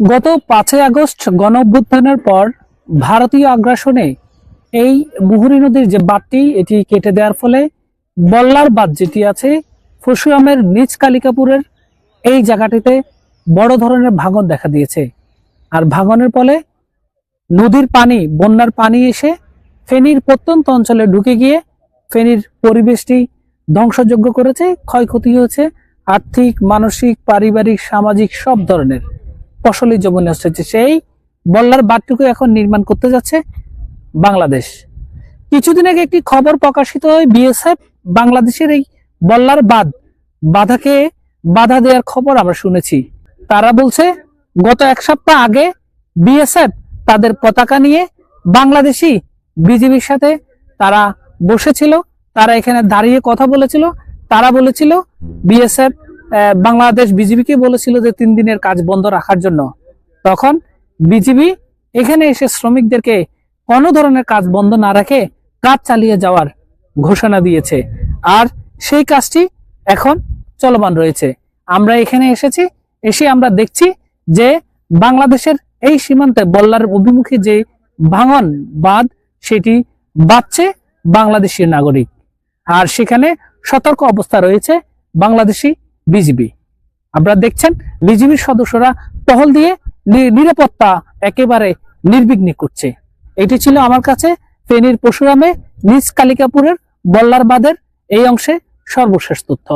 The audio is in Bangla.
গত পাঁচই আগস্ট গণ অভ্যুত্থানের পর ভারতীয় আগ্রাসনে এই মুহুরী নদীর যে বাঁধটি, এটি কেটে দেওয়ার ফলে বল্লার বাঁধ যেটি আছে পরশুরামের নিচ কালিকাপুরের এই জায়গাটিতে বড় ধরনের ভাঙন দেখা দিয়েছে। আর ভাঙনের ফলে নদীর পানি, বন্যার পানি এসে ফেনীর প্রত্যন্ত অঞ্চলে ঢুকে গিয়ে ফেনীর পরিবেশটি ধ্বংসযোগ্য করেছে, ক্ষয়ক্ষতি হয়েছে, আর্থিক, মানসিক, পারিবারিক, সামাজিক সব ধরনের। ফসলি জমি নষ্ট হচ্ছে। সেই বল্লার বাঁধটুকু এখন নির্মাণ করতে যাচ্ছে বাংলাদেশ। কিছুদিন আগে একটি খবর প্রকাশিত হয় বিএসএফ বাংলাদেশের এই বল্লার বাঁধ বাধাকে বাধা দেওয়ার খবর আমরা শুনেছি। তারা বলছে, গত এক সপ্তাহ আগে বিএসএফ তাদের পতাকা নিয়ে বাংলাদেশি বিজিবির সাথে তারা বসেছিল, তারা এখানে দাঁড়িয়ে কথা বলেছিল, তারা বলেছিল বিএসএফ বাংলাদেশ বিজিবিকে বলেছিল যে তিন দিনের কাজ বন্ধ রাখার জন্য। তখন বিজিবি এখানে এসে শ্রমিকদেরকে কোনো ধরনের কাজ বন্ধ না রেখে কাজ চালিয়ে যাওয়ার ঘোষণা দিয়েছে। আর সেই কাজটি এখন চলমান রয়েছে। আমরা এখানে এসেছি, এসে আমরা দেখছি যে বাংলাদেশের এই সীমান্তে বল্লার অভিমুখে যে ভাঙন বাঁধ, সেটি বাঁচছে বাংলাদেশি নাগরিক। আর সেখানে সতর্ক অবস্থা রয়েছে বাংলাদেশি বিজিবি। আপনারা দেখছেন, বিজিবির সদস্যরা টহল দিয়ে নিরাপত্তা একেবারে নির্বিঘ্নে করছে। এটি ছিল আমার কাছে ফেনীর পশুরামে নিজ কালিকাপুরের বল্লারবাদের এই অংশে সর্বশেষ তথ্য।